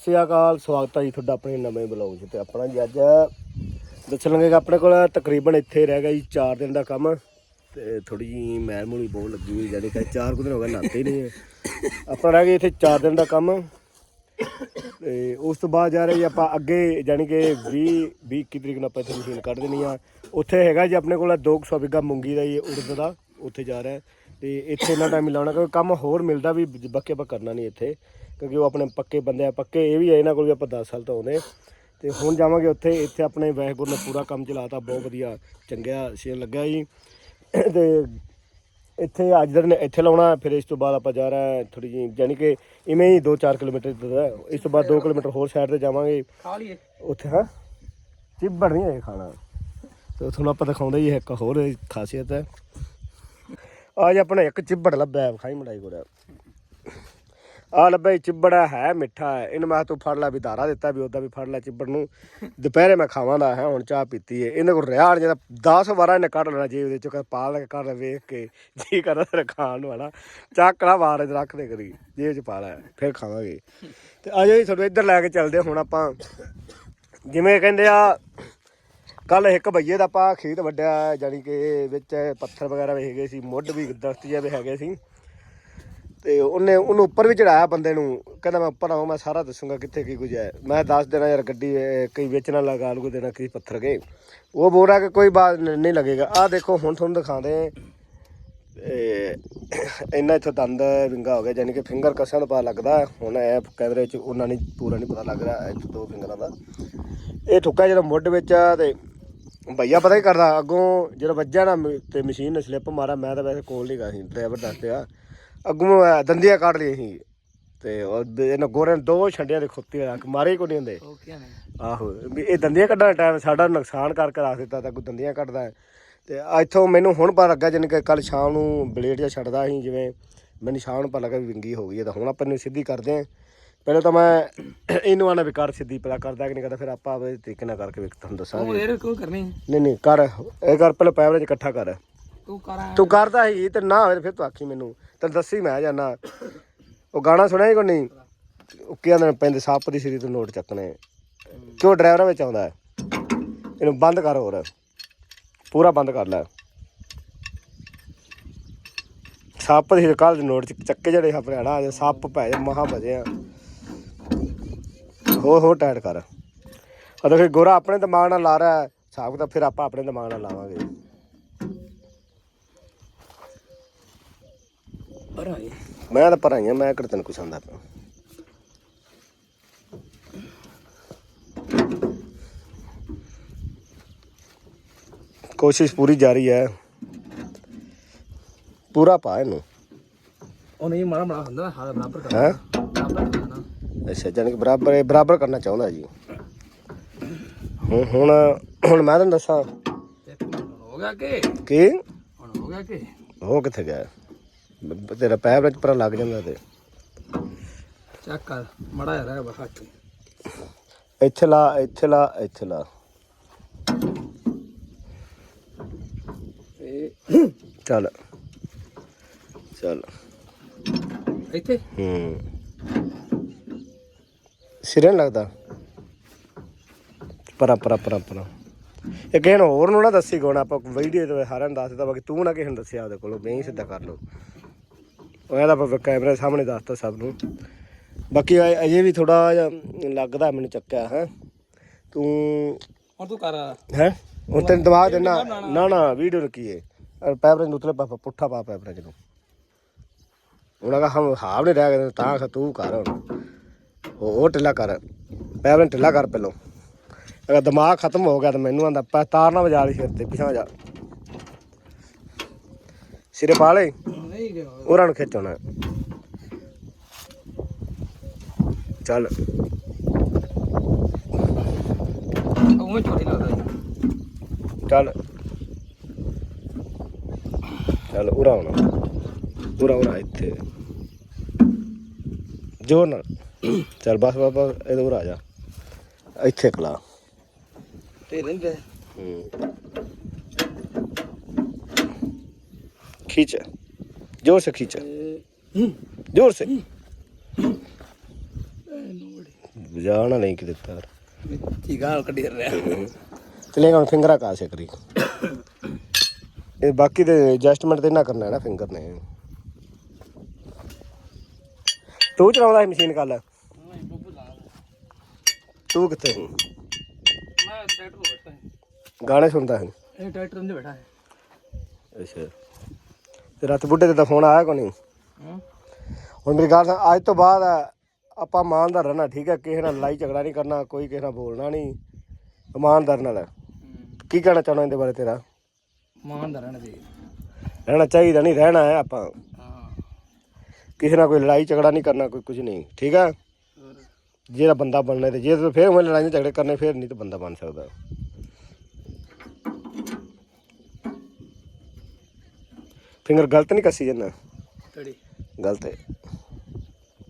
ਸਤਿ ਸ਼੍ਰੀ ਅਕਾਲ, ਸਵਾਗਤ ਹੈ ਜੀ ਤੁਹਾਡਾ ਆਪਣੇ ਨਵੇਂ ਬਲੌਗ 'ਚ ਤੇ ਆਪਣਾ ਜੀ ਅੱਜ ਦੱਸਣ ਲੱਗੇ ਕਿ ਆਪਣੇ ਕੋਲ ਤਕਰੀਬਨ ਇੱਥੇ ਰਹਿ ਗਿਆ ਜੀ 4 ਦਿਨ ਦਾ ਕੰਮ ਤੇ ਥੋੜੀ ਜੀ ਮੈਲ ਮੂਲੀ ਬਹੁਤ ਲੱਗੀ ਹੋਈ ਜਾਨੀ ਕਿ 4 ਕੁ ਦਿਨ ਹੋ ਗਏ ਨਾਤੇ ਹੀ ਨਹੀਂ ਹੈ ਆਪਣਾ ਰਹਿ ਗਿਆ ਇੱਥੇ 4 ਦਿਨ ਦਾ ਕੰਮ ਤੇ ਉਸ ਤੋਂ ਬਾਅਦ ਜਾ ਰਹੇ ਜੀ ਆਪਾਂ ਅੱਗੇ ਜਾਨੀ ਕਿ 20 20 21 ਤਰੀਕ ਨੂੰ ਆਪਾਂ ਇੱਥੇ ਮਸ਼ੀਨ ਕੱਢ ਦੇਣੀ ਆ। ਉੱਥੇ ਹੈਗਾ ਜੀ ਆਪਣੇ ਕੋਲ 200 ਬਿੱਗਾ ਮੂੰਗੀ ਦਾ ਜੀ ਉੜਦ ਦਾ, ਉੱਥੇ ਜਾ ਰਿਹਾ। ਤੇ ਇੱਥੇ ਇੰਨਾ ਟਾਈਮ ਲਾਉਣਾ, ਕਿਉਂਕਿ ਕੰਮ ਹੋਰ ਮਿਲਦਾ ਵੀ ਬੱਕੇ ਆਪਾਂ ਕਰਨਾ ਨਹੀਂ ਇੱਥੇ। ਕਿਉਂਕਿ ਉਹ ਆਪਣੇ ਪੱਕੇ ਬੰਦੇ ਆ ਪੱਕੇ ਇਹ ਵੀ ਹੈ ਇਹਨਾਂ ਕੋਲ ਵੀ ਆਪਾਂ 10 ਸਾਲ ਤੋਂ ਆਉਂਦੇ ਤੇ ਹੁਣ ਜਾਵਾਂਗੇ ਉੱਥੇ ਇੱਥੇ ਆਪਣੇ ਵਾਹਿਗੁਰੂ ਨੇ ਪੂਰਾ ਕੰਮ ਚਲਾਤਾ ਬਹੁਤ ਵਧੀਆ ਚੰਗਿਆ ਸ਼ੇਰ ਲੱਗਿਆ ਜੀ। ਤੇ ਇੱਥੇ ਅੱਜ ਦਿਨ ਇੱਥੇ ਲਾਉਣਾ ਫਿਰ ਇਸ ਤੋਂ ਬਾਅਦ ਆਪਾਂ ਜਾ ਰਹੇ ਥੋੜੀ ਜਿਹੀ ਯਾਨੀ ਕਿ ਇਵੇਂ ਹੀ 2-4 ਕਿਲੋਮੀਟਰ ਹੈ ਇਸ ਤੋਂ ਬਾਅਦ 2 ਕਿਲੋਮੀਟਰ ਹੋਰ ਸਾਈਡ ਤੇ ਜਾਵਾਂਗੇ। ਖਾ ਲਈਏ। ਉੱਥੇ ਹਾਂ? ਚਿੱਬੜ ਨਹੀਂ ਹੈ ਖਾਣਾ। ਤੇ ਤੁਹਾਨੂੰ ਆਪਾਂ ਦਿਖਾਉਂਦੇ ਹੀ ਇੱਕ ਹੋਰ ਖਾਸੀਅਤ ਹੈ। ਅੱਜ ਆਪਣਾ ਇੱਕ ਚਿੱਬੜ ਲੱਭਿਆ ਖਾਈ ਮੜਾਈ ਕੋਲ। ਆ ਲੱਭਿਆ ਜੀ, ਚਿੱਬੜ ਹੈ ਮਿੱਠਾ ਹੈ। ਇਹਨੂੰ ਮੈਂ ਕਿਹਾ ਤੂੰ ਫੜ ਲੈ, ਵੀ ਧਾਰਾ ਦਿੱਤਾ ਵੀ ਉਹਦਾ ਵੀ ਫੜ ਲੈ ਚਿੱਬੜ ਨੂੰ। ਦੁਪਹਿਰੇ ਮੈਂ ਖਾਵਾਂਦਾ ਹੈ, ਹੁਣ ਚਾਹ ਪੀਤੀ ਹੈ ਇਹਨੇ ਕੋਲ ਰਿਆ ਜਿਹੜਾ 10 ਵਾਰਾਂ ਇਹਨੇ ਕੱਢ ਲੈਣਾ, ਜੇ ਉਹਦੇ ਚੋਂ ਪਾ ਲੈ ਕੇ ਕੱਢ ਵੇਖ ਕੇ, ਜੀ ਕਰਦਾ ਖਾਣ ਵਾਲਾ। ਹਨਾ ਚੱਕੜਾ ਮਾਰ ਇਧਰ ਰੱਖ ਦੇ ਕਰੀ ਜੇਬ ਚ ਪਾ ਲੈ, ਫਿਰ ਖਾਵਾਂਗੇ। ਤੇ ਆ ਜਾਓ ਜੀ ਤੁਹਾਨੂੰ ਇੱਧਰ ਲੈ ਕੇ ਚੱਲਦੇ ਹੁਣ ਆਪਾਂ। ਜਿਵੇਂ ਕਹਿੰਦੇ ਆ ਕੱਲ ਇੱਕ ਭਈਏ ਦਾ ਆਪਾਂ ਖੇਤ ਵੱਡਿਆ ਜਾਨੀ ਕਿ ਵਿੱਚ ਪੱਥਰ ਵਗੈਰਾ ਵੀ ਹੈਗੇ ਸੀ, ਮੁੱਢ ਵੀ ਦਰਖਤ ਜਿਹੇ ਵੀ ਹੈਗੇ ਸੀ। ਤੇ ਉਹਨੇ ਉਹਨੂੰ ਉੱਪਰ ਵੀ ਚੜਾਇਆ ਬੰਦੇ ਨੂੰ। ਕਹਿੰਦਾ ਮੈਂ ਉੱਪਰ ਆਉਂ ਮੈਂ ਸਾਰਾ ਦੱਸੂਗਾ ਕਿੱਥੇ ਕੀ ਕੁਝ ਹੈ। ਮੈਂ ਦੱਸ ਦੇਣਾ ਯਾਰ ਗੱਡੀ ਕਈ ਵੇਚਣਾ ਲਗਾ ਲੂ ਦੇਣਾ ਕਿਸੇ ਪੱਥਰ ਕੇ। ਉਹ ਬੋਲ ਰਿਹਾ ਕਿ ਕੋਈ ਬਾਤ ਨਹੀਂ ਲੱਗੇਗਾ। ਆ ਦੇਖੋ, ਹੁਣ ਤੁਹਾਨੂੰ ਦਿਖਾਉਂਦੇ ਤੇ ਇੰਨਾ ਇੱਥੋਂ ਦੰਦ ਵਿੰਗਾ ਹੋ ਗਿਆ ਯਾਨੀ ਕਿ ਫਿੰਗਰ ਕਸਣ ਪਾ ਲੱਗਦਾ। ਹੁਣ ਇਹ ਕੈਮਰੇ 'ਚ ਉਹਨਾਂ ਨਹੀਂ, ਪੂਰਾ ਨਹੀਂ ਪਤਾ ਲੱਗ ਰਿਹਾ, ਇੱਥੇ ਦੋ ਫਿੰਗਰਾਂ ਦਾ। ਇਹ ਠੁੱਕਾ ਜਿਹੜਾ ਮੁੱਢ ਵਿੱਚ ਆ ਤੇ ਭਈਆ ਪਤਾ ਹੀ ਕਰਦਾ, ਅੱਗੋਂ ਜਦੋਂ ਵੱਜਿਆ ਨਾ ਮ- ਤੇ ਮਸ਼ੀਨ ਨੇ ਸਲਿੱਪ ਮਾਰਾ ਮੈਂ ਤਾਂ ਵੈਸੇ ਕੋਲ ਨਹੀਂ ਗਿਆ ਸੀ, ਡਰਾਈਵਰ ਦੱਸਦੇ ਅੱਗੋਂ ਦੰਦੀਆਂ ਕੱਢ ਲਈ ਸੀ। ਤੇ ਉਹ ਦ- ਇਹਨਾਂ ਗੋਰੇ ਨੇ ਦੋ ਛੰਡਿਆਂ ਦੇ ਖੁੱਤੀ ਰੱਖ ਮਾਰੇ ਹੀ ਕੋਈ ਨਹੀਂ ਹੁੰਦੇ। ਓਕੇ ਨੇ। ਆਹੋ ਵੀ ਇਹ ਦੰਦੀਆਂ ਕੱਢਣ ਦਾ ਟਾਈਮ ਸਾਡਾ ਨੁਕਸਾਨ ਕਰਕੇ ਰੱਖ ਦਿੱਤਾ ਤਾਂ ਕੋਈ ਦੰਦੀਆਂ ਕੱਢਦਾ ਹੈ। ਤੇ ਇੱਥੋਂ ਮੈਨੂੰ ਹੁਣ ਪਤਾ ਲੱਗਾ ਜਾਣੀ ਕਿ ਕੱਲ ਸ਼ਾਮ ਨੂੰ ਬਲੇਡ ਜਿਹਾ ਛੱਡਦਾ ਸੀ ਜਿਵੇਂ ਮੈਨੂੰ ਸ਼ਾਮ ਨੂੰ ਪਤਾ ਲੱਗਾ ਵੀ ਵਿੰਗੀ ਹੋ ਗਈ ਹੈ ਤਾਂ ਹੁਣ ਆਪਾਂ ਇਹਨੂੰ ਸਿੱਧੀ ਕਰਦੇ ਆਂ ਪਹਿਲਾਂ ਤਾਂ ਮੈਂ ਇਹਨੂੰ ਆਣਾ ਵੀ ਕਰ ਸਿੱਧੀ ਪਹਿਲਾਂ ਕਰਦਾ ਕਿ ਨਹੀਂ ਕਰਦਾ ਫਿਰ ਆਪਾਂ ਆਪਣੇ ਤਰੀਕੇ ਨਾਲ ਕਰਕੇ ਵੀ ਤੁਹਾਨੂੰ ਉਹ ਦੱਸਾਂਗੇ ਯਾਰ ਕਰਨੀ? ਨਹੀਂ ਨਹੀਂ ਕਰ ਇਹ ਕਰ ਪਹਿਲਾਂ ਪੈਵਰੇ ਚ ਇਕੱਠਾ ਕਰ। ਤੂੰ ਕਰਾਂ। ਤੂੰ ਕਰਦਾ ਸੀ ਤੇ ਨਾ ਹੋਵੇ ਫਿਰ ਤੂੰ ਆਖੀ ਮੈਨੂੰ। ਤੈਨੂੰ ਦੱਸੀ ਮੈਂ ਜਾਨਾ। ਉਹ ਗਾਣਾ ਸੁਣਿਆ ਹੀ ਕੋਈ ਨਹੀਂ? ਉਹ ਕੀ ਪੈਂਦੇ ਸੱਪ ਦੀ ਸਿਰੀ ਤੋਂ ਨੋਟ ਚੱਕਣੇ। ਕਿਉਂ ਡਰਾਈਵਰਾਂ ਵਿੱਚ ਆਉਂਦਾ ਹੈ? ਇਹਨੂੰ ਬੰਦ ਕਰ ਹੋਰ। ਪੂਰਾ ਬੰਦ ਕਰ ਲੈ। ਸੱਪ ਦੀ ਕੱਲ ਦੇ ਨੋਟ ਚੱਕੇ ਜਿਹੜੇ ਆਪਣੇ ਹੜਾ ਸੱਪ ਪੈ ਜਾ ਮਹਾ ਭਜੇ ਆ। ਹੋ ਹੋ ਟਾਈਟ ਕਰ। ਆ ਫਿਰ ਗੋਰਾ ਆਪਣੇ ਦਿਮਾਗ ਨਾਲ ਲਾ ਰਿਹਾ ਹੈ, ਹਿਸਾਬ ਤਾਂ ਫਿਰ ਆਪਾਂ ਆਪਣੇ ਦਿਮਾਗ ਨਾਲ ਲਾਵਾਂਗੇ। ਮੈਂ ਤਾਂ ਭਰਾਈਆਂ ਮੈਂ ਕਿਹੜਾ ਤੈਨੂੰ ਕੁਛ ਆਂਦਾ ਪਿਆ। ਕੋਸ਼ਿਸ਼ ਪੂਰੀ ਜਾਰੀ ਹੈ। ਪੂਰਾ ਪਾ ਇਹਨੂੰ। ਉਹ ਨਹੀਂ ਮਾਰਾ ਮਾਰਾ ਹੁੰਦਾ ਹਾਂ ਬਰਾਬਰ ਕਰ ਹੈ? ਬਰਾਬਰ ਕਰਨਾ। ਅੱਛਾ ਜਾਨੀ ਕਿ ਬਰਾਬਰ ਇਹ ਬਰਾਬਰ ਕਰਨਾ ਚਾਹੁੰਦਾ ਜੀ। ਹੁਣ ਹੁਣ ਹੁਣ ਮੈਂ ਤੁਹਾਨੂੰ ਦੱਸਾਂ। ਇੱਕ ਮਿੰਟ ਹੁਣ ਹੋ ਗਿਆ ਕਿ? ਕਿ? ਹੁਣ ਹੋ ਗਿਆ ਕਿ? ਉਹ ਕਿੱਥੇ ਗਿਆ? ਤੇਰਾ ਪੈਰ ਵਿੱਚ ਪਰ ਲੱਗ ਜਾਂਦਾ ਤੇ। ਚੈੱਕ ਕਰ ਮੜਾ ਯਾਰ ਹੈ ਬਖਾ ਕੇ ਇੱਥੇ ਲਾ ਇੱਥੇ ਲਾ ਇੱਥੇ ਲਾ। ਚੱਲ। ਚੱਲ। ਇੱਥੇ? ਹੂੰ। ਸਿਰੇ ਲੱਗਦਾ। ਪਰਾ ਪਰਾ ਪਰਾ ਪਰਾ। ਇਹ ਨੂੰ ਹੋਰ ਨੂੰ ਨਾ ਦੱਸੀ ਕੋਣ ਆਪਾਂ ਵੀਡੀਓ ਤੇ ਸਾਰਿਆਂ ਨੂੰ ਦੱਸ ਦਿੱਤਾ ਬਾਕੀ ਤੂੰ ਨਾ ਕਿਸੇ ਨੂੰ ਦੱਸਿਆ ਉਹਦੇ ਕੋਲੋਂ ਮੈਂ ਹੀ ਸਿੱਧਾ ਕਰ ਲਓ ਉਹ ਇਹਦਾ ਆਪਾਂ ਕੈਮਰੇ ਸਾਹਮਣੇ ਦੱਸਤਾ ਸਭ ਨੂੰ। ਬਾਕੀ ਅ- ਅਜੇ ਵੀ ਥੋੜਾ ਲੱਗਦਾ ਮੈਨੂੰ ਚੱਕਿਆ ਹੈ। ਤੂੰ ਹੁਣ ਤੂੰ ਕਰ। ਹੈ? ਹੁਣ ਤੈਨੂੰ ਦਿਮਾਗ ਦੇਣਾ ਨਾ ਨਾ। ਵੀਡੀਓ ਕੀ ਹੈ ਪੈਪਰ ਨੂੰ ਉਤਲੇ ਪਾ ਪੁੱਠਾ ਪਾ ਪੈਪਰ ਨੂੰ। ਉਹਨਾਂ ਦਾ ਹਮ ਹਾਵ ਨਹੀਂ ਰਹਿ ਗਏ ਤਾਂ ਆਖ ਤੂੰ ਕਰ। ਹੁਣ ਉਹ ਉਹ ਢਿੱਲਾ ਕਰ। ਪੈਪਰ ਢਿੱਲਾ ਕਰ ਪਹਿਲੋਂ। ਅਗਰ ਦਿਮਾਗ ਖਤਮ ਹੋ ਗਿਆ ਤਾਂ ਮੈਨੂੰ ਆਂਦਾ ਤਾਰ ਨਾ ਵਜਾ ਲਈ ਸਿਰ ਤੇ ਪਿਛਾਂ ਜਾ। ਸਿਰੇ ਪਾ ਲੈ ਉਹਨਾਂ ਨੂੰ ਖਿੱਚਣਾ। ਚੱਲ। ਚੱਲ। ਚੱਲ ਉਰਾ ਹੋਣਾ। ਉਰਾ ਉਰਾ ਇੱਥੇ। ਜੋਰ ਨਾਲ ਚੱਲ ਬਸ ਬਾਬਾ ਇਹਦੇ ਉਰਾ ਜਾ। ਇੱਥੇ ਕਲਾ ਤੇ ਰਹਿੰਦੇ खींच जोर से खींच ਤੇ जोर से ਨੋੜੀ ਜਾਣਾ ਨਹੀਂ ਕਿ ਦਿੱਤਾ ਠੀਕ ਆ ਕੱਢੀ ਕਰ ਰਿਹਾ ਚਲੇਗਾ ਹੁਣ ਫਿੰਗਰਾਂ ਕਾ ਸੇ ਕਰੀ ਇਹ ਬਾਕੀ ਦੇ ਐਡਜਸਟਮੈਂਟ ਤੇ ਨਾ ਕਰਨਾ ਹੈ ਨਾ ਫਿੰਗਰ ਨੇ ਤੂੰ ਚਲਾਉਂਦਾ ਸੀ ਮਸ਼ੀਨ ਕੱਲ ਤੂੰ ਕਿੱਥੇ ਸੀ ਮੈਂ ਟਰੈਕਟਰ ਤੋਂ ਬੈਠਾ ਹਾਂ ਗਾਣੇ ਸੁਣਦਾ ਹੈ ਇਹ ਟਰੈਕਟਰ ਅੰਦਰ ਬੈਠਾ ਹੈ ਅੱਛਾ ਤੇ ਰਾਤ ਬੁੱਢੇ ਤੇ ਤਾਂ ਫੋਨ ਆਇਆ ਕੋ ਨਹੀਂ। ਹੁਣ ਮੇਰੀ ਗੱਲ ਸੁਣ, ਅੱਜ ਤੋਂ ਬਾਅਦ ਆਪਾਂ ਇਮਾਨਦਾਰ ਰਹਿਣਾ ਠੀਕ ਹੈ? ਕਿਸੇ ਨਾਲ ਲੜਾਈ ਝਗੜਾ ਨਹੀਂ ਕਰਨਾ ਕੋਈ ਕਿਸੇ ਨਾਲ ਬੋਲਣਾ ਨਹੀਂ। ਇਮਾਨਦਾਰ ਨਾਲ। ਕੀ ਕਹਿਣਾ ਚਾਹਣਾ ਇਹਦੇ ਬਾਰੇ ਤੇਰਾ? ਮਾਨ ਦਾ ਰਹਿਣਾ ਰਹਿਣਾ ਚਾਹੀਦਾ ਨਹੀਂ ਰਹਿਣਾ ਹੈ ਆਪਾਂ। ਹਾਂ। ਕਿਸੇ ਨਾਲ ਕੋਈ ਲੜਾਈ ਝਗੜਾ ਨਹੀਂ ਕਰਨਾ ਕੋਈ ਕੁਝ ਨਹੀਂ ਠੀਕ ਹੈ? ਹੋਰ। ਜਿਹੜਾ ਬੰਦਾ ਬਣਨਾ ਤੇ ਜੇ ਤੂੰ ਫੇਰ ਮੈਂ ਲੜਾਈ ਝਗੜੇ ਕਰਨੇ ਫੇਰ ਨਹੀਂ ਤਾਂ ਬੰਦਾ ਬਣ ਸਕਦਾ। ਫਿੰਗਰ ਗਲਤ ਨਹੀਂ ਕੱਸੀ ਜੰਨਾ ਤੜੀ ਗਲਤ ਹੈ।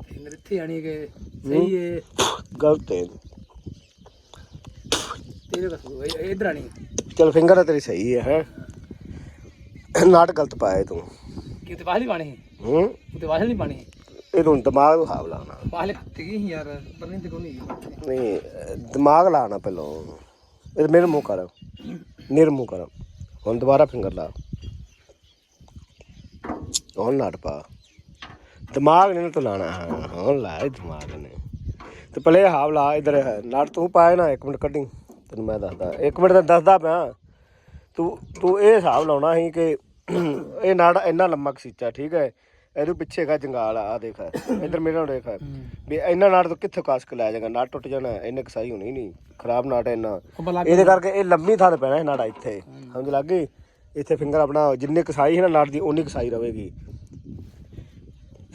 ਫਿੰਗਰ ਇੱਥੇ ਆਣੀ ਕਿ ਸਹੀ ਹੈ? ਗਲਤ ਹੈ। ਤੇਰੇ ਕਸੂ ਇਧਰ ਆਣੀ ਚਲ ਫਿੰਗਰ ਤਾਂ ਤੇਰੀ ਸਹੀ ਹੈ ਹੈ। ਨਾਟ ਗਲਤ ਪਾਇਆ ਤੂੰ। ਬਾਹਰ ਨਹੀਂ ਪਾਣੀ ਹੂੰ? ਕਿਤੇ ਬਾਹਰ ਨਹੀਂ ਪਾਣੀ ਇਹ ਤੂੰ ਦਿਮਾਗ ਨੂੰ। ਹਾਵ ਲਾਉਣਾ ਬਾਹਰ ਕਿਤੇ ਗਈ ਯਾਰ ਪਰ ਨਹੀਂ ਤੇ ਕੋਈ ਨਹੀਂ ਨਹੀਂ ਦਿਮਾਗ ਲਾਣਾ ਪਹਿਲਾਂ। ਇਹ ਮੇਰੇ ਮੂੰਹ ਕਰ। ਨਿਰ ਮੂੰਹ ਕਰ। ਹੁਣ ਦੁਬਾਰਾ ਫਿੰਗਰ ਲਾ। ਹੁਣ ਨਾਟ ਪਾ। ਦਿਮਾਗ ਨਹੀਂ ਤੂੰ ਲਾਣਾ ਹਾਂ ਹੁਣ ਲਾ ਇਹ ਦਿਮਾਗ ਨੇ। ਤੇ ਪਹਿਲੇ ਹਾਵ ਲਾ ਇਧਰ ਨਾਟ ਤੂੰ ਪਾਏ ਨਾ ਇੱਕ ਮਿੰਟ ਕੱਢੀ। ਤੈਨੂੰ ਮੈਂ ਦੱਸਦਾ ਇੱਕ ਮਿੰਟ ਤਾਂ ਦੱਸਦਾ ਪਿਆ। ਤੂੰ ਤੂੰ ਇਹ ਹਿਸਾਬ ਲਾਉਣਾ ਸੀ ਕਿ ਇਹ ਨਾੜ ਇੰਨਾ ਲੰਮਾ ਖਸੀਚਾ ਠੀਕ ਹੈ? ਇਹਦੇ ਪਿੱਛੇ ਹੈਗਾ ਜੰਗਾਲ ਆ ਦੇਖ। ਇਧਰ ਮੇਰੇ ਦੇਖ। ਵੀ ਇੰਨਾ ਨਾੜ ਤੋਂ ਕਿੱਥੋਂ ਕਾਸਕ ਲੈ ਜਾਏਗਾ? ਨਾੜ ਟੁੱਟ ਜਾਣਾ ਇੰਨੇ ਕਸਾਈ ਹੋਣੀ ਨਹੀਂ। ਖਰਾਬ ਨਾੜ ਇੰਨਾ। ਇਹਦੇ ਕਰਕੇ ਇਹ ਲੰਮੀ ਥਾਂ ਤੇ ਪੈਣਾ ਇਹ ਨਾੜਾ ਇੱਥੇ। ਸਮਝ ਲੱਗ ਗਈ? ਇੱਥੇ ਫਿੰਗਰ ਆਪਣਾ ਜਿੰਨੀ ਕਸਾਈ ਹੈ ਨਾ ਨਾੜ ਦੀ ਉਨੀ ਕਸਾਈ ਰਵੇਗੀ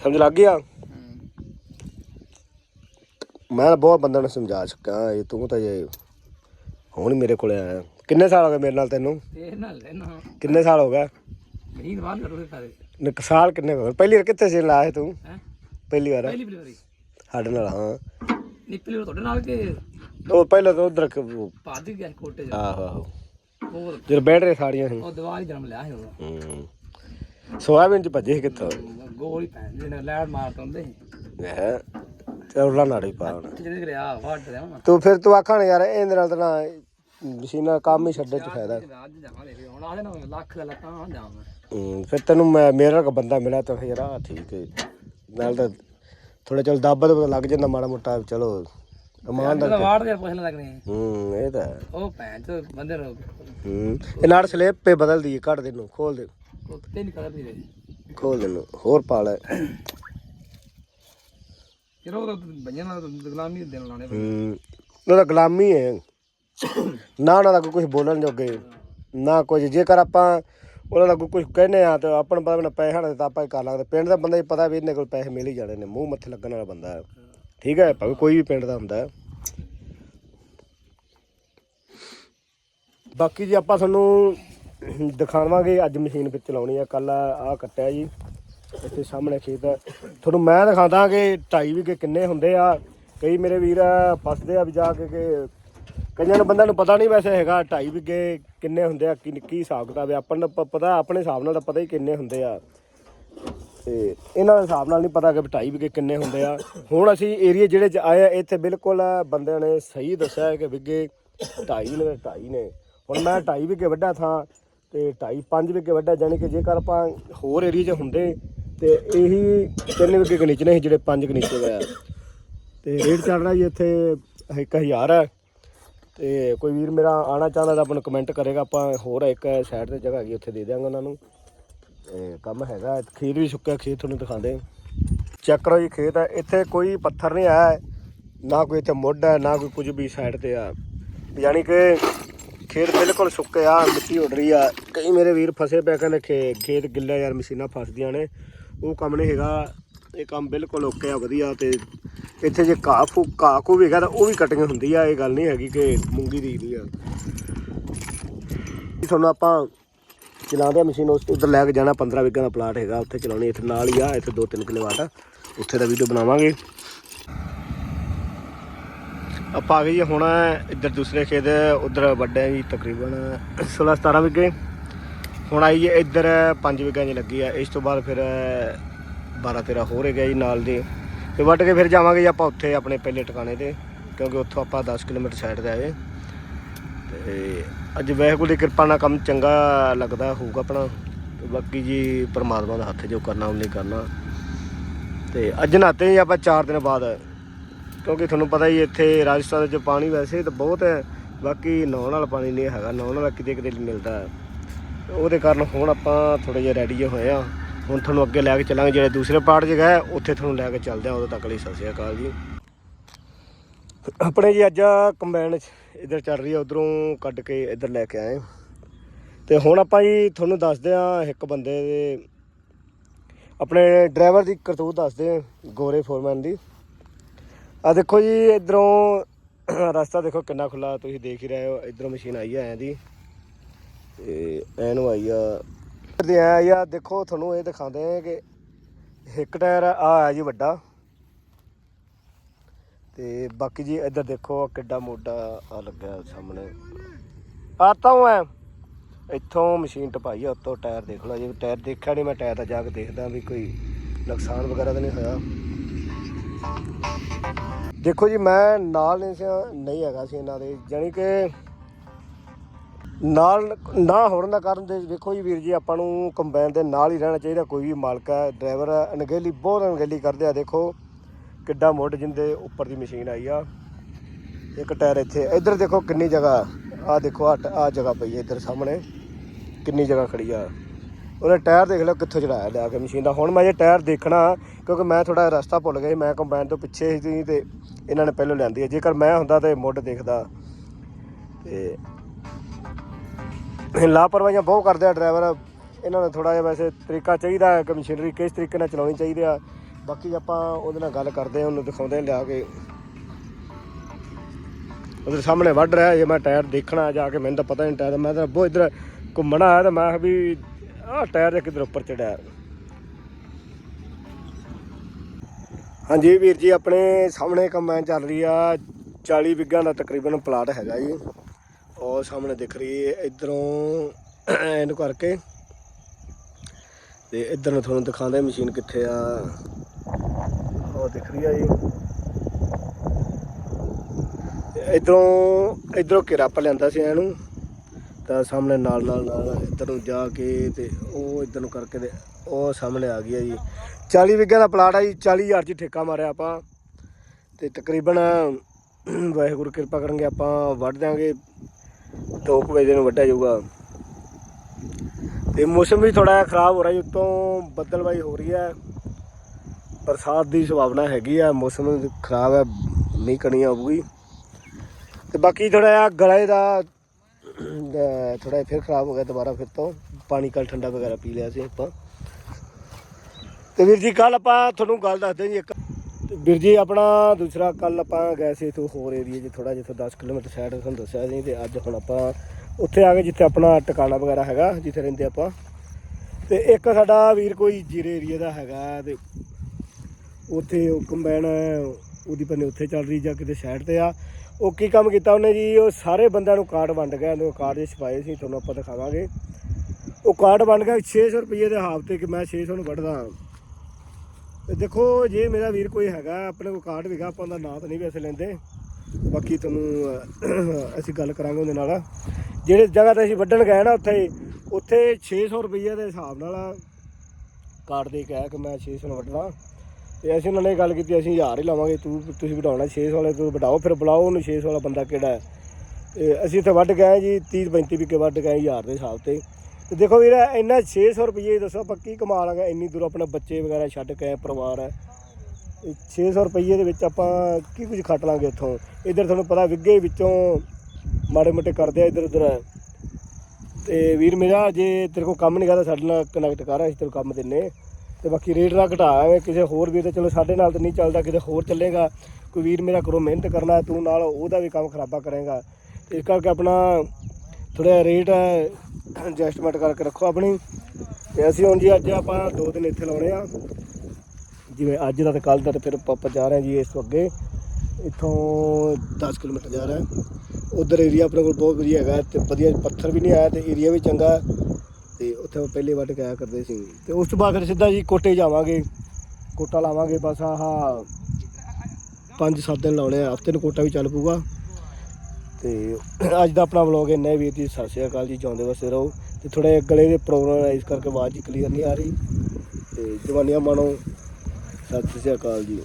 ਸਮਝ ਲੱਗ ਗਿਆ? ਮੈਂ ਤਾਂ ਬਹੁਤ ਬੰਦਿਆਂ ਨੂੰ ਸਮਝਾ ਚੁੱਕਾ ਇਹ ਤੂੰ ਤਾਂ ਜੇ ਹੁਣ ਮੇਰੇ ਕੋਲ ਆਇਆ। ਕਿੰਨੇ ਸਾਲ ਹੋ ਗਏ ਮੇਰੇ ਨਾਲ ਤੈਨੂੰ? ਇਹ ਨਾਲ ਲੈਣਾ ਕਿੰਨੇ ਸਾਲ ਹੋ ਗਏ ਮਹੀਨ ਬਾਅਦ ਕਰੋਗੇ ਸਾਰੇ। ਨਿਕ ਸਾਲ ਕਿੰਨੇ ਹੋ ਗਏ? ਪਹਿਲੀ ਵਾਰ ਕਿੱਥੇ ਸੀ ਲਾਇਆ ਤੂੰ? ਹੈ? ਪਹਿਲੀ ਵਾਰ। ਪਹਿਲੀ ਪਹਿਲੀ ਵਾਰੀ ਸਾਡੇ ਨਾਲ ਹਾਂ। ਨਿਕਲੀ ਤੁਹਾਡੇ ਨਾਲ ਕਿ? ਉਹ ਪਹਿਲਾਂ ਤਾਂ ਉਧਰ ਪਾਦੀ ਗਿਆ ਕੋਟੇ ਚ। ਆਹੋ ਆਹੋ। ਜਦ ਬੈਠ ਰਹੇ ਸਾੜੀਆਂ ਸੀ। ਉਹ ਦੀਵਾਰ ਹੀ ਜਨਮ ਲਿਆ ਸੀ ਉਹ ਹੂੰ। ਸੋਆਬੀਨ ਚ ਭੱਜੇ ਕਿੱਥੋਂ? ਗੋਲ ਹੀ ਪੈਣ ਜਿਹਨੇ ਲੈੜ ਮਾਰ ਤੰਦੇ ਹੈ। ਚੌਲਾ ਨਾੜੀ ਪਾ ਹੁਣ ਜਿਹੜੇ ਕਰਿਆ ਵਾਟ ਦੇ ਹੁਣ ਤੂੰ ਫਿਰ ਤੂੰ ਆਖਣ ਯਾਰ ਇਹਦੇ ਨਾਲ ਤਾਂ ਨਾ ਮਸ਼ੀਨਾਂ ਕੰਮ ਹੀ ਛੱਡੇ ਚ ਫਾਇਦਾ। ਅੱਜ ਜਾਵਾਂਗੇ ਹੁਣ ਆਦੇ ਨਾ ਲੱਖ ਦਾ ਲੱਤਾਂ ਜਾਵਾਂ ਹੂੰ ਫਿਰ ਤੈਨੂੰ ਮੈਂ ਮੇਰਾ ਕੋ ਬੰਦਾ ਮਿਲਿਆ ਤਾਂ ਫਿਰ ਆ ਠੀਕ ਹੈ। ਨਾਲ ਤਾਂ ਥੋੜਾ ਚਲ ਦਾਬਾ ਤਾਂ ਲੱਗ ਜਾਂਦਾ ਮਾੜਾ ਮੋਟਾ ਚਲੋ ਇਮਾਨ ਦਾ ਦਾ ਵਾਟ ਦੇ ਪੁੱਛਣ ਲੱਗਣੇ ਹੂੰ ਇਹ ਤਾਂ ਹੈ। ਉਹ ਭੈਣ ਚ ਬੰਦੇ ਨੂੰ ਹੂੰ ਇਹ ਨਾਲ ਸਲੇਪ ਪੇ ਬਦਲ ਦੀ ਕੱਢ ਦੇ ਨੂੰ ਖੋਲ ਦੇ। ਕੁੱਤੇ ਨਹੀਂ ਕਰਦੀ ਰੇ ਖੋਲ ਦੇ ਨੂੰ ਹੋਰ ਪਾ ਲੈ। ਯਾਰ ਉਹ ਤਾਂ ਬੰਨਿਆਂ ਨਾਲ ਗੁਲਾਮੀ ਦੇ ਦੇਣ ਲਾਣੇ ਹੂੰ ਉਹਦਾ ਗੁਲਾਮੀ ਹੈ। ਨਾ ਉਹਨਾਂ ਦਾ ਕੁਝ ਬੋਲਣ ਜੋਗੇ ਨਾ ਕੁਝ ਜੇਕਰ ਆਪਾਂ ਉਹਨਾਂ ਦਾ ਕੁਝ ਕਹਿੰਦੇ ਆ ਤਾਂ ਆਪਾਂ ਨੂੰ ਪਤਾ ਨਾ ਪੈਸੇ ਹਣ ਤਾਂ ਆਪਾਂ ਹੀ ਕਰ ਲਾਂਗੇ। ਪਿੰਡ ਦਾ ਬੰਦਾ ਹੀ ਪਤਾ ਵੀ ਇਹਨੇ ਕੋਲ ਪੈਸੇ ਮਿਲ ਹੀ ਜਾਣੇ ਨੇ ਮੂੰਹ ਮੱਥੇ ਲੱਗਣ ਵਾਲਾ ਬੰਦਾ। ਹੈ ਠੀਕ ਹੈ ਭਾਵੇਂ ਕੋਈ ਵੀ ਪਿੰਡ ਦਾ ਹੁੰਦਾ। ਹੈ ਬਾਕੀ ਜੀ ਆਪਾਂ ਤੁਹਾਨੂੰ ਦਿਖਾਵਾਂਗੇ, ਅੱਜ ਮਸ਼ੀਨ ਵਿੱਚ ਚਲਾਉਣੀ ਆ ਕੱਲ ਆ ਕੱਟਿਆ ਜੀ। ਇੱਥੇ ਸਾਹਮਣੇ ਖੇਤ ਹੈ ਤੁਹਾਨੂੰ ਮੈਂ ਦਿਖਾਦਾ ਕਿ ਢਾਈ ਵੀ ਕਿੰਨੇ ਹੁੰਦੇ ਆ। ਕਈ ਮੇਰੇ ਵੀਰ ਫਸਦੇ ਆ ਵੀ ਜਾ ਕੇ ਕਿ ਕਈਆਂ ਨੂੰ, ਬੰਦਿਆਂ ਨੂੰ ਪਤਾ ਨਹੀਂ ਵੈਸੇ ਹੈਗਾ ਢਾਈ ਵਿਗੇ ਕਿੰਨੇ ਹੁੰਦੇ ਆ, ਕੀ ਕੀ ਹਿਸਾਬ ਕਿਤਾਬ ਹੈ ਆਪਾਂ ਨੂੰ ਪਤਾ, ਆਪਣੇ ਹਿਸਾਬ ਨਾਲ ਤਾਂ ਪਤਾ ਹੀ ਕਿੰਨੇ ਹੁੰਦੇ ਆ। ਤੇ ਇਹਨਾਂ ਦੇ ਹਿਸਾਬ ਨਾਲ ਨਹੀਂ ਪਤਾ ਕਿ ਢਾਈ ਵਿਗੇ ਕਿੰਨੇ ਹੁੰਦੇ ਆ। ਹੁਣ ਅਸੀਂ ਏਰੀਆ ਜਿਹੜੇ ਚ ਆਏ ਆ, ਇੱਥੇ ਬਿਲਕੁਲ ਬੰਦਿਆਂ ਨੇ ਸਹੀ ਦੱਸਿਆ ਕਿ ਵਿਗੇ ਢਾਈ ਨੇ ਢਾਈ ਨੇ। ਹੁਣ ਮੈਂ ਢਾਈ ਵਿਗੇ ਵੱਡਾ ਥਾਂ ਤੇ ਢਾਈ ਪੰਜ ਵਿਗੇ ਵੱਡਾ ਜਾਨੀ ਕਿ ਜੇਕਰ ਆਪਾਂ ਹੋਰ ਏਰੀਆ 'ਚ ਹੁੰਦੇ ਤੇ ਇਹੀ ਤਿੰਨ ਵਿਗੇ ਕਨੀਚਨੇ ਸੀ ਜਿਹੜੇ ਪੰਜ ਕਨੀਚੇ ਗਏ ਆ। ਤੇ ਰੇਟ ਚੱਲ ਰਿਹਾ ਜੀ ਇੱਥੇ 1000 ਹੈ ਤੇ ਕੋਈ ਵੀਰ ਮੇਰਾ ਆਣਾ ਚਾਹੁੰਦਾ ਤਾਂ ਆਪਾਂ ਨੂੰ ਕਮੈਂਟ ਕਰੇਗਾ ਆਪਾਂ ਹੋਰ ਇੱਕ ਸਾਈਡ ਤੇ ਜਗ੍ਹਾ ਹੈਗੀ ਉੱਥੇ ਦੇ ਦਿਆਂਗੇ ਉਹਨਾਂ ਨੂੰ। ਤੇ ਕੰਮ ਹੈਗਾ ਖੇਤ ਵੀ ਸੁੱਕਿਆ ਖੇਤ ਤੁਹਾਨੂੰ ਦਿਖਾਉਂਦੇ। ਚੈੱਕ ਕਰੋ ਜੀ ਖੇਤ ਹੈ ਇੱਥੇ ਕੋਈ ਪੱਥਰ ਨਹੀਂ ਆਇਆ ਹੈ, ਨਾ ਕੋਈ ਇੱਥੇ ਮੁੱਢ ਹੈ ਨਾ ਕੋਈ ਕੁਝ ਵੀ ਸਾਈਡ ਤੇ ਆ। ਯਾਨੀ ਕਿ ਖੇਤ ਬਿਲਕੁਲ ਸੁੱਕੇ ਆ, ਮਿੱਟੀ ਉੱਡ ਰਹੀ ਆ। ਕਈ ਮੇਰੇ ਵੀਰ ਫਸੇ ਪਏ ਕਹਿੰਦੇ ਖੇ, ਖੇਤ ਗਿੱਲਾ ਯਾਰ, ਮਸ਼ੀਨਾਂ ਫਸਦੀਆਂ ਨੇ। ਉਹ ਕੰਮ ਨਹੀਂ ਹੈਗਾ। ਇਹ ਕੰਮ ਬਿਲਕੁਲ ਓਕੇ ਆ, ਵਧੀਆ ਤੇ ਇੱਥੇ ਜੇ ਘਾਹ ਫੂ, ਘਾਹ ਕੋ ਵੀ ਹੈਗਾ ਤਾਂ ਉਹ ਵੀ ਕਟਿੰਗ ਹੁੰਦੀ ਆ। ਇਹ ਗੱਲ ਨਹੀਂ ਹੈਗੀ ਕਿ ਮੂੰਗੀ ਦੀ ਦੀ ਆ। ਇਹ ਤੁਹਾਨੂੰ ਆਪਾਂ ਚਲਾਉਂਦੇ ਆ ਮਸ਼ੀਨ, ਉਸ ਉਧਰ ਲੈ ਕੇ ਜਾਣਾ। 15 ਵਿਗਾ ਦਾ ਪਲਾਟ ਹੈਗਾ, ਉੱਥੇ ਚਲਾਉਣੀ ਇੱਥੇ ਨਾਲ ਹੀ ਆ, ਇੱਥੇ 2-3 ਕਿਲੇ ਵਾਟ ਉੱਥੇ ਦਾ ਵੀਡੀਓ ਬਣਾਵਾਂਗੇ। ਆਪਾਂ ਆ ਗਏ ਜੀ, ਹੁਣ ਇੱਧਰ ਦੂਸਰੇ ਖੇਤ, ਉਧਰ ਵੱਡੇ ਜੀ ਤਕਰੀਬਨ 16-17 ਵਿਗੇ ਹੁਣ ਆਈ ਜੀ ਇੱਧਰ 5 ਵਿਗਾ ਜੀ ਲੱਗੀ ਆ। ਇਸ ਤੋਂ ਬਾਅਦ ਫਿਰ 12-13 ਹੋ ਹੈਗਾ ਜੀ ਨਾਲ ਦੇ। ਤੇ ਵੱਢ ਕੇ ਫਿਰ ਜਾਵਾਂਗੇ ਜੀ ਆਪਾਂ ਉੱਥੇ ਆਪਣੇ ਪਹਿਲੇ ਟਿਕਾਣੇ ਤੇ, ਕਿਉਂਕਿ ਉੱਥੋਂ ਆਪਾਂ 10 ਕਿਲੋਮੀਟਰ ਸਾਈਡ ਤੇ ਆਏ। ਤੇ ਅੱਜ ਵਾਹਿਗੁਰੂ ਦੀ ਕਿਰਪਾ ਨਾਲ ਕੰਮ ਚੰਗਾ ਲੱਗਦਾ ਹੋਊਗਾ ਆਪਣਾ। ਤੇ ਬਾਕੀ ਜੀ ਪਰਮਾਤਮਾ ਦਾ ਹੱਥ ਜੋ ਕਰਨਾ, ਉਹਨੇ ਕਰਨਾ। ਤੇ ਅੱਜ ਨਾਤੇ ਜੀ ਆਪਾਂ 4 ਦਿਨ ਬਾਅਦ। ਕਿਉਂਕਿ ਤੁਹਾਨੂੰ ਪਤਾ ਹੀ ਇੱਥੇ ਰਾਜਸਥਾਨ 'ਚ ਪਾਣੀ ਵੈਸੇ ਤਾਂ ਬਹੁਤ ਹੈ, ਬਾਕੀ ਨਹਾਉਣ ਵਾਲਾ ਪਾਣੀ ਨਹੀਂ ਹੈਗਾ, ਨਹਾਉਣ ਵਾਲਾ ਕਿਤੇ ਕਿਤੇ ਮਿਲਦਾ ਹੈ। ਉਹਦੇ ਕਾਰਨ ਹੁਣ ਆਪਾਂ ਥੋੜੇ ਜਿਹਾ ਰੈਡੀ ਜਿਹੇ ਹੋਏ ਆ ਹੁਣ ਤੁਹਾਨੂੰ ਅੱਗੇ ਲੈ ਕੇ ਚੱਲਾਂਗੇ, ਜਿਹੜੇ ਦੂਸਰੇ ਪਾਰਟ 'ਚ ਗਏ, ਉੱਥੇ ਤੁਹਾਨੂੰ ਲੈ ਕੇ ਚੱਲਦੇ ਆ ਉਦੋਂ ਤੱਕ ਲਈ ਸਤਿ ਸ਼੍ਰੀ ਅਕਾਲ ਜੀ। ਆਪਣੇ ਜੀ ਅੱਜ ਕੰਬਾਈਨ ਇੱਧਰ ਚੱਲ ਰਹੀ ਆ ਉਧਰੋਂ ਕੱਢ ਕੇ ਇੱਧਰ ਲੈ ਕੇ ਆਏ ਤੇ ਹੁਣ ਆਪਾਂ ਜੀ ਤੁਹਾਨੂੰ ਦੱਸਦੇ ਆ ਇੱਕ ਬੰਦੇ ਦੇ ਆਪਣੇ ਡਰਾਈਵਰ ਦੀ ਕਰਤੂਤ ਦੱਸਦੇ ਆ ਗੋਰੇ ਫੋਰਮੈਨ ਦੀ। ਆ ਦੇਖੋ ਜੀ, ਇਧਰੋਂ ਰਸਤਾ ਦੇਖੋ ਕਿੰਨਾ ਖੁੱਲਾ ਤੁਸੀਂ ਦੇਖ ਹੀ ਰਹੇ ਹੋ, ਇਧਰੋਂ ਮਸ਼ੀਨ ਆਈ ਆ ਐਂ ਦੀ। ਤੇ ਐਨੂੰ ਆਈ ਆ। ਤੇ ਆਈ ਆ ਦੇਖੋ, ਤੁਹਾਨੂੰ ਇਹ ਦਿਖਾਉਂਦੇ ਆ ਕਿ ਇੱਕ ਟਾਇਰ ਆ ਆ ਜੀ ਵੱਡਾ। ਤੇ ਬਾਕੀ ਜੀ ਇੱਧਰ ਦੇਖੋ ਕਿੱਡਾ ਮੋਟਾ ਆ ਲੱਗਾ ਸਾਹਮਣੇ। ਆਤਾ ਹੂੰ ਮੈਂ ਇੱਥੋਂ ਮਸ਼ੀਨ ਟਪਾਈ ਆ, ਉੱਤੋਂ ਟਾਇਰ ਦੇਖ ਲਓ ਜੀ। ਟਾਇਰ ਦੇਖਿਆ ਨਹੀਂ ਮੈਂ, ਟਾਇਰ ਦਾ ਜਾ ਕੇ ਦੇਖਦਾ ਵੀ ਕੋਈ ਨੁਕਸਾਨ ਵਗੈਰਾ ਤਾਂ ਨਹੀਂ ਹੋਇਆ। ਦੇਖੋ ਜੀ, ਮੈਂ ਨਾਲ ਨਹੀਂ ਸੀ, ਨਹੀਂ ਹੈਗਾ ਸੀ ਇਹਨਾਂ ਦੇ, ਜਾਣੀ ਕਿ ਨਾਲ ਨਾ ਹੋਣ ਦਾ ਕਾਰਨ ਤੇ ਦੇਖੋ ਜੀ ਵੀਰ ਜੀ, ਆਪਾਂ ਨੂੰ ਕੰਬਾਈਨ ਦੇ ਨਾਲ ਹੀ ਰਹਿਣਾ ਚਾਹੀਦਾ, ਕੋਈ ਵੀ ਮਾਲਕ ਹੈ ਡਰਾਈਵਰ ਅਣਗਹਿਲੀ, ਬਹੁਤ ਅਣਗਹਿਲੀ ਕਰਦੇ ਆ, ਦੇਖੋ ਕਿੱਡਾ ਮੁੱਢ ਜਿੰਦੇ ਉੱਪਰ ਦੀ ਮਸ਼ੀਨ ਆਈ ਆ। ਇੱਕ ਟਾਇਰ ਇੱਥੇ, ਇੱਧਰ ਦੇਖੋ ਕਿੰਨੀ ਜਗ੍ਹਾ ਆ ਦੇਖੋ ਆ ਆ ਜਗ੍ਹਾ ਪਈ ਹੈ, ਇੱਧਰ ਸਾਹਮਣੇ, ਕਿੰਨੀ ਜਗ੍ਹਾ ਖੜੀ ਆ। ਉਹਨੇ ਟਾਇਰ ਦੇਖ ਲਓ ਕਿੱਥੋਂ ਚੜਾਇਆ ਲਿਆ ਕੇ ਮਸ਼ੀਨ ਦਾ। ਹੁਣ ਮੈਂ ਜੇ ਟਾਇਰ ਦੇਖਣਾ, ਕਿਉਂਕਿ ਮੈਂ ਥੋੜਾ ਰਸਤਾ ਭੁੱਲ ਗਿਆ ਸੀ, ਮੈਂ ਕੰਬਾਈਨ ਤੋਂ ਪਿੱਛੇ ਸੀ ਤੇ ਇਹਨਾਂ ਨੇ ਪਹਿਲਾਂ ਲਿਆਂਦੀ ਹੈ। ਜੇਕਰ ਮੈਂ ਹੁੰਦਾ ਤੇ ਮੁੱਢ ਦੇਖਦਾ। ਤੇ ਲਾਪਰਵਾਹੀਆਂ ਬਹੁਤ ਕਰਦੇ ਆ ਡਰਾਈਵਰ। ਇਹਨਾਂ ਨੂੰ ਥੋੜਾ ਜਿਹਾ ਵੈਸੇ ਤਰੀਕਾ ਚਾਹੀਦਾ ਹੈ ਕਿ ਮਸ਼ੀਨਰੀ ਕਿਸ ਤਰੀਕੇ ਨਾਲ ਚਲਾਉਣੀ ਚਾਹੀਦੀ ਆ। ਬਾਕੀ ਆਪਾਂ ਉਹਦੇ ਨਾਲ ਗੱਲ ਕਰਦੇ ਹਾਂ, ਉਹਨੂੰ ਦਿਖਾਉਂਦੇ ਆ ਲਿਆ ਕੇ। ਉਹਦੇ ਸਾਹਮਣੇ ਵੱਢ ਰਿਹਾ ਜੇ ਮੈਂ ਟਾਇਰ ਦੇਖਣਾ ਜਾ ਕੇ, ਮੈਨੂੰ ਤਾਂ ਪਤਾ ਨਹੀਂ ਟਾਇਰ। ਮੈਂ ਤਾਂ ਬਹੁਤ ਇਧਰ ਘੁੰਮਣਾ ਆਇਆ ਤਾਂ ਮੈਂ ਕਿਹਾ ਵੀ ਆਹ ਟਾਇਰ ਦੇ ਕਿਧਰ ਉੱਪਰ ਚੜਿਆ। ਹਾਂਜੀ ਵੀਰ ਜੀ, ਆਪਣੇ ਸਾਹਮਣੇ ਕੰਬਾਈਨ ਚੱਲ ਰਹੀ ਆ। 40 ਵਿਗਾ ਦਾ ਤਕਰੀਬਨ ਪਲਾਟ ਹੈਗਾ ਜੀ। ਉਹ ਸਾਹਮਣੇ ਦਿਖ ਰਹੀ ਹੈ ਇਧਰੋਂ ਇਹਨੂੰ ਕਰਕੇ। ਤੇ ਇਧਰ ਨੂੰ ਤੁਹਾਨੂੰ ਦਿਖਾਉਂਦੇ ਮਸ਼ੀਨ ਕਿੱਥੇ ਆ। ਉਹ ਦਿਖ ਰਹੀ ਆ ਜੀ। ਇਧਰੋਂ ਇਧਰੋਂ ਘੇਰਾ ਲੈਂਦਾ ਸੀ ਇਹਨੂੰ। ਤਾਂ ਸਾਹਮਣੇ ਨਾਲ ਨਾਲ ਨਾਲ ਇਧਰ ਨੂੰ ਜਾ ਕੇ ਤੇ ਉਹ ਇੱਧਰ ਨੂੰ ਕਰਕੇ ਤੇ ਉਹ ਸਾਹਮਣੇ ਆ ਗਿਆ ਜੀ। 40 ਵਿਗੇ ਦਾ ਪਲਾਟ ਆ ਜੀ 40000 ਚ ਠੇਕਾ ਮਾਰਿਆ ਆਪਾਂ। ਤੇ ਤਕਰੀਬਨ ਵਾਹਿਗੁਰੂ ਕਿਰਪਾ ਕਰਨਗੇ ਆਪਾਂ, ਵੱਢ ਦਿਆਂਗੇ। 2 ਵਜੇ ਨੂੰ ਵੱਢਿਆ ਜਾਊਗਾ। ਤੇ ਮੌਸਮ ਵੀ ਥੋੜਾ ਖਰਾਬ ਹੋ ਰਿਹਾ ਜੀ, ਉੱਤੋਂ ਬੱਦਲਬਾਈ ਹੋ ਰਹੀ ਹੈ। ਬਰਸਾਤ ਦੀ ਸੰਭਾਵਨਾ ਹੈਗੀ ਆ, ਮੌਸਮ ਖਰਾਬ ਹੈ, ਮੀਂਹ ਕਣੀ ਆਊਗੀ ਤੇ ਬਾਕੀ ਥੋੜਾ ਜਿਹਾ ਗਲੇ ਦਾ ਥੋੜਾ ਫਿਰ ਖਰਾਬ ਹੋ ਗਿਆ ਦੁਬਾਰਾ ਫਿਰ ਤੋਂ। ਪਾਣੀ ਕੱਲ ਠੰਡਾ ਵਗੈਰਾ ਪੀ ਲਿਆ ਸੀ ਆਪਾਂ। ਤੇ ਵੀਰ ਜੀ ਕੱਲ ਆਪਾਂ ਤੁਹਾਨੂੰ ਗੱਲ ਦੱਸਦੇ ਜੀ ਇੱਕ। ਵੀਰ ਜੀ, ਆਪਣਾ ਦੂਸਰਾ ਕੱਲ ਆਪਾਂ ਗਏ ਸੀ ਇਥੋਂ ਹੋਰ ਏਰੀਆ 'ਚ ਥੋੜਾ ਜਿੱਥੋਂ 10 ਕਿਲੋਮੀਟਰ ਸਾਈਡ ਤੁਹਾਨੂੰ ਦੱਸਿਆ ਸੀ ਤੇ ਅੱਜ ਹੁਣ ਆਪਾਂ ਉੱਥੇ ਆ ਗਏ ਜਿੱਥੇ ਆਪਣਾ ਟਿਕਾਣਾ ਵਗੈਰਾ ਹੈਗਾ, ਜਿੱਥੇ ਰਹਿੰਦੇ ਆਪਾਂ। ਤੇ ਇੱਕ ਸਾਡਾ ਵੀਰ ਕੋਈ ਜੀਰੇ ਏਰੀਆ ਦਾ ਹੈਗਾ ਤੇ ਉੱਥੇ ਉਹ ਕੰਬਾਈਨ, ਉਹਦੀ ਪੰਨੇ ਉੱਥੇ ਚੱਲ ਰਹੀ ਜਾਂ ਕਿਤੇ ਸਾਈਡ ਤੇ ਆ। ਉਹ ਕੀ ਕੰਮ ਕੀਤਾ ਉਹਨੇ ਜੀ? ਉਹ ਸਾਰੇ ਬੰਦਿਆਂ ਨੂੰ ਕਾਰਡ ਵੰਡ ਗਿਆ। ਉਹ ਕਾਰਡ ਜੇ ਛਪਾਏ ਸੀ, ਤੁਹਾਨੂੰ ਆਪਾਂ ਦਿਖਾਵਾਂਗੇ। ਉਹ ਕਾਰਡ ਵੰਡ ਗਿਆ 600 ਰੁਪਏ ਦੇ ਹਾਫ ਤੇ ਕਿ ਮੈਂ 600 ਨੂੰ ਵੱਢਦਾ। ਤੇ ਦੇਖੋ, ਜੇ ਮੇਰਾ ਵੀਰ ਕੋਈ ਹੈਗਾ, ਆਪਣੇ ਕੋਲ ਕਾਰਡ ਵੀਗਾ ਆਪਾਂ ਦਾ ਨਾਂ ਤਾਂ ਨਹੀਂ ਵੈਸੇ ਲੈਂਦੇ। ਬਾਕੀ ਤੁਹਾਨੂੰ ਅਸੀਂ ਗੱਲ ਕਰਾਂਗੇ ਉਹਦੇ ਨਾਲ। ਜਿਹੜੇ ਜਗ੍ਹਾ ਤੇ ਅਸੀਂ ਵੱਢਣ ਗਏ ਨਾ ਉੱਥੇ ਉੱਥੇ 600 ਰੁਪਏ ਦੇ ਹਿਸਾਬ ਨਾਲ ਕਾਰਡ ਦੇ ਕੇ ਆਇਆ ਕਿ ਮੈਂ 600 ਨੂੰ ਵੱਢਣਾ ਤੇ ਅਸੀਂ ਉਹਨਾਂ ਨੇ ਗੱਲ ਕੀਤੀ, ਅਸੀਂ ਹਜ਼ਾਰ ਹੀ ਲਾਵਾਂਗੇ, ਤੂੰ, ਤੁਸੀਂ ਵਢਾਉਣਾ 600 ਵਾਲੇ, ਤੋਂ ਬਿਠਾਓ, ਫਿਰ ਬੁਲਾਓ ਉਹਨੂੰ 600 ਵਾਲਾ ਬੰਦਾ ਕਿਹੜਾ ਹੈ। ਅਸੀਂ ਇੱਥੇ ਵੱਢ ਗਏ ਜੀ 30 35 ਵਿਕੇ ਵੱਢ ਗਏ ਹਜ਼ਾਰ ਦੇ ਹਿਸਾਬ ਤੇ। ਤੇ ਦੇਖੋ ਵੀਰ, ਇੰਨਾ 600 ਰੁਪਏ ਦੱਸੋ ਆਪਾਂ ਕੀ ਕਮਾ ਲਾਂਗੇ, ਇੰਨੀ ਦੂਰ ਆਪਣੇ ਬੱਚੇ ਵਗੈਰਾ ਛੱਡ ਕੇ ਪਰਿਵਾਰ ਹੈ। ਇਹ 600 ਰੁਪਏ ਦੇ ਵਿੱਚ ਆਪਾਂ ਕੀ ਕੁਝ ਖੱਟ ਲਾਂਗੇ ਇੱਥੋਂ? ਇੱਧਰ ਤੁਹਾਨੂੰ ਪਤਾ ਵਿੱਗੇ ਵਿੱਚੋਂ ਮਾੜੇ ਮੋਟੇ ਕਰਦੇ ਆ ਇੱਧਰ ਉੱਧਰ ਤੇ ਵੀਰ ਮੇਰਾ ਜੇ ਤੇਰੇ ਕੋਲ ਕੰਮ ਨਹੀਂ ਕਰਦਾ ਸਾਡੇ ਨਾਲ ਕਨੈਕਟ ਕਰ, ਅਸੀਂ ਤੈਨੂੰ ਕੰਮ ਦਿੰਨੇ। ਤੇ ਬਾਕੀ ਰੇਟ ਦਾ ਘਟਾ ਐਵੇਂ ਕਿਸੇ ਹੋਰ ਵੀਰ ਤੇ ਚਲੋ ਸਾਡੇ ਨਾਲ ਤਾਂ ਨਹੀਂ ਚੱਲਦਾ, ਕਿਤੇ ਹੋਰ ਚੱਲੇਗਾ। ਕੋਈ ਵੀਰ ਮੇਰਾ ਕਰੋ ਮਿਹਨਤ ਕਰਨਾ, ਤੂੰ ਨਾਲ ਉਹਦਾ ਵੀ ਕੰਮ ਖਰਾਬਾ ਕਰੇਗਾ। ਇਸ ਕਰਕੇ ਆਪਣਾ ਥੋੜਾ ਰੇਟ ਐਡਜਸਟਮੈਂਟ ਕਰਕੇ ਰੱਖੋ ਆਪਣੀ। ਤੇ ਅਸੀਂ ਹੁਣ ਜੀ ਅੱਜ ਆਪਾਂ ਦੋ ਦਿਨ ਇੱਥੇ ਲਾਉਣੇ ਆ। ਜਿਵੇਂ ਅੱਜ ਦਾ ਤੇ ਕੱਲ ਦਾ ਤੇ ਫਿਰ ਆਪਾਂ ਆਪਾਂ ਜਾ ਰਹੇ ਹਾਂ ਜੀ ਇਸ ਤੋਂ ਅੱਗੇ। ਇੱਥੋਂ 10 ਕਿਲੋਮੀਟਰ ਜਾ ਰਹੇ ਹਾਂ। ਉਧਰ ਏਰੀਆ ਆਪਣੇ ਕੋਲ ਬਹੁਤ ਵਧੀਆ ਹੈਗਾ ਤੇ ਵਧੀਆ ਪੱਥਰ ਵੀ ਨਹੀਂ ਆਇਆ ਤੇ ਏਰੀਆ ਵੀ ਚੰਗਾ ਤੇ ਉੱਥੇ ਉਹ ਪਹਿਲੇ ਵੱਢ ਕੇ ਕਰਦੇ ਸੀ। ਤੇ ਉਸ ਤੋਂ ਬਾਅਦ ਫਿਰ ਸਿੱਧਾ ਜੀ ਕੋਟੇ ਜਾਵਾਂਗੇ। ਕੋਟਾ ਲਾਵਾਂਗੇ, ਬਸ ਆਹ 5-7 ਦਿਨ ਲਾਉਣੇ ਆ। ਹਫ਼ਤੇ ਨੂੰ ਕੋਟਾ ਵੀ ਚੱਲ ਪੂਗਾ ਤੇ ਅੱਜ ਦਾ ਆਪਣਾ ਵਲੌਗ ਇੰਨਾ ਹੀ ਵੀਰ ਜੀ। ਸਤਿ ਸ਼੍ਰੀ ਅਕਾਲ ਜੀ। ਚਾਹੁੰਦੇ ਵਸੇ ਰਹੋ। ਤੇ ਥੋੜੇ ਗਲੇ ਦੇ ਪ੍ਰੋਬਲਮ ਹੈ ਇਸ ਕਰਕੇ ਆਵਾਜ਼ ਕਲੀਅਰ ਨਹੀਂ ਆ ਰਹੀ। ਤੇ ਜਵਾਨੀਆਂ ਮਾਣੋ, ਸਤਿ ਸ਼੍ਰੀ ਅਕਾਲ ਜੀ।